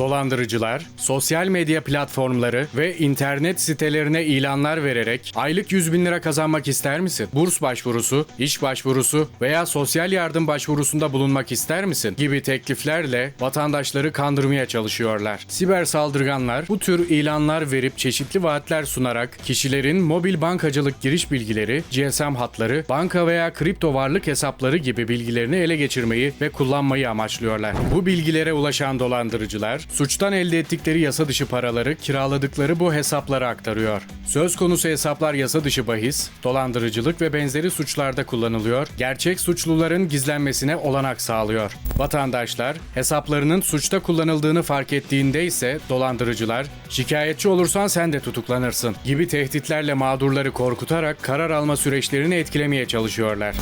Dolandırıcılar, sosyal medya platformları ve internet sitelerine ilanlar vererek aylık 100 bin lira kazanmak ister misin? Burs başvurusu, iş başvurusu veya sosyal yardım başvurusunda bulunmak ister misin? Gibi tekliflerle vatandaşları kandırmaya çalışıyorlar. Siber saldırganlar bu tür ilanlar verip çeşitli vaatler sunarak kişilerin mobil bankacılık giriş bilgileri, GSM hatları, banka veya kripto varlık hesapları gibi bilgilerini ele geçirmeyi ve kullanmayı amaçlıyorlar. Bu bilgilere ulaşan dolandırıcılar, suçtan elde ettikleri yasa dışı paraları kiraladıkları bu hesaplara aktarıyor. Söz konusu hesaplar yasa dışı bahis, dolandırıcılık ve benzeri suçlarda kullanılıyor, gerçek suçluların gizlenmesine olanak sağlıyor. Vatandaşlar, hesaplarının suçta kullanıldığını fark ettiğinde ise dolandırıcılar, şikayetçi olursan sen de tutuklanırsın gibi tehditlerle mağdurları korkutarak karar alma süreçlerini etkilemeye çalışıyorlar.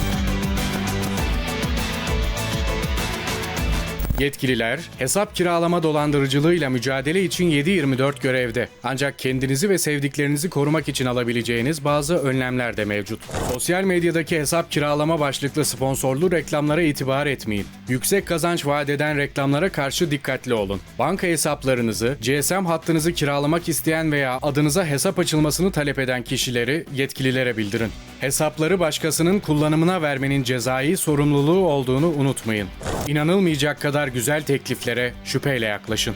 Yetkililer, hesap kiralama dolandırıcılığıyla mücadele için 7-24 görevde. Ancak kendinizi ve sevdiklerinizi korumak için alabileceğiniz bazı önlemler de mevcut. Sosyal medyadaki hesap kiralama başlıklı sponsorlu reklamlara itibar etmeyin. Yüksek kazanç vaat eden reklamlara karşı dikkatli olun. Banka hesaplarınızı, GSM hattınızı kiralamak isteyen veya adınıza hesap açılmasını talep eden kişileri yetkililere bildirin. Hesapları başkasının kullanımına vermenin cezai sorumluluğu olduğunu unutmayın. İnanılmayacak kadar güzel tekliflere şüpheyle yaklaşın.